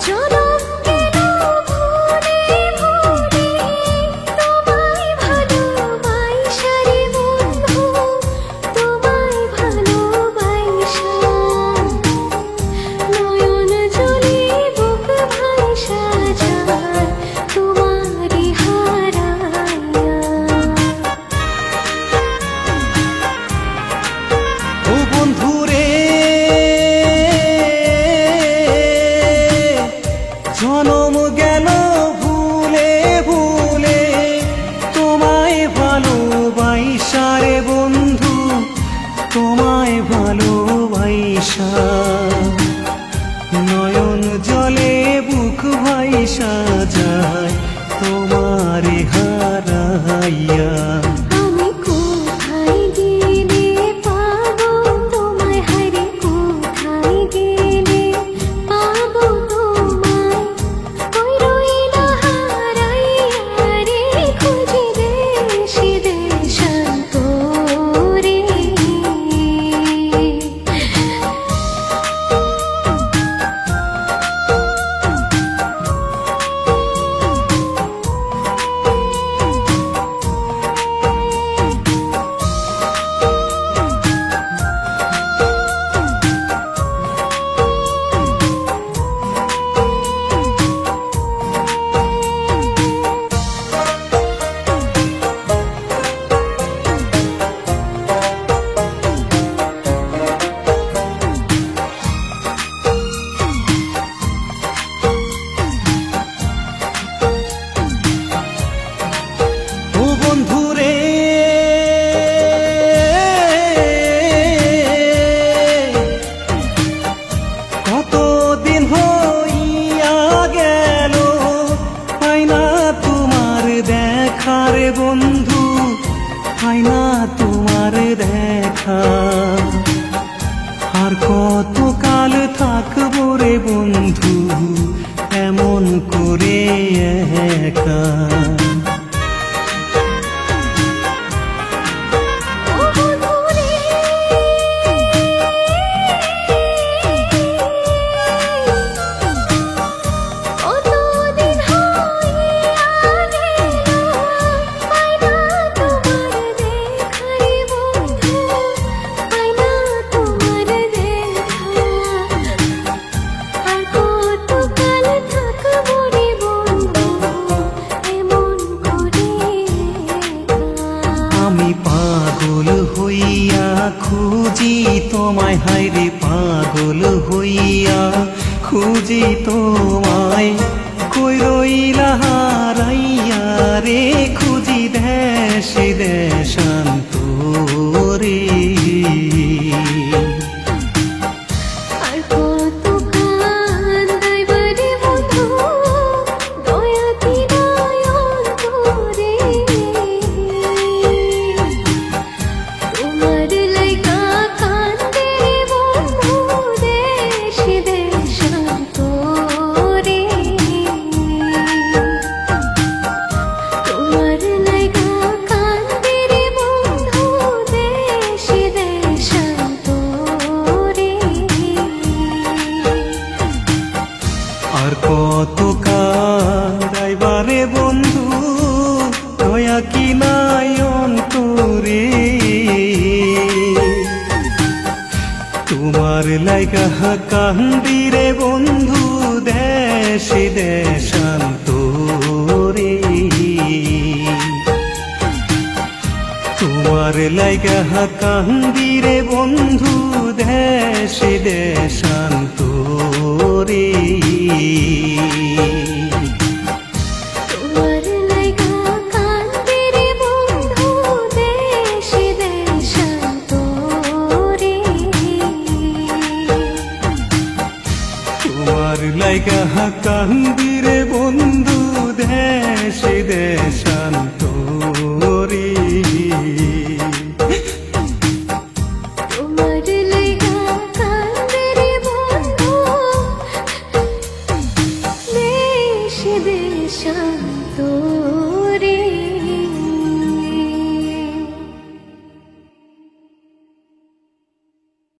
저런 সাজায় তোমারে হারাইয়া। ব্যথা আর কত কাল থাকব রে বন্ধু এমন করে একা। তোমায় হাইরে পাগল হইয়া খুঁজি তোমায়। কই রইলা হারাইয়া রে তার লাইগা কান্দি রে বন্ধু, দেশে দেশান্ত রে তোমার লাইগা কান্দি রে বন্ধু, দেশে দেশান্ত রে তোমার লাইকা কান্দিরে বন্ধু দেশে দেশান্তরী। শান্ত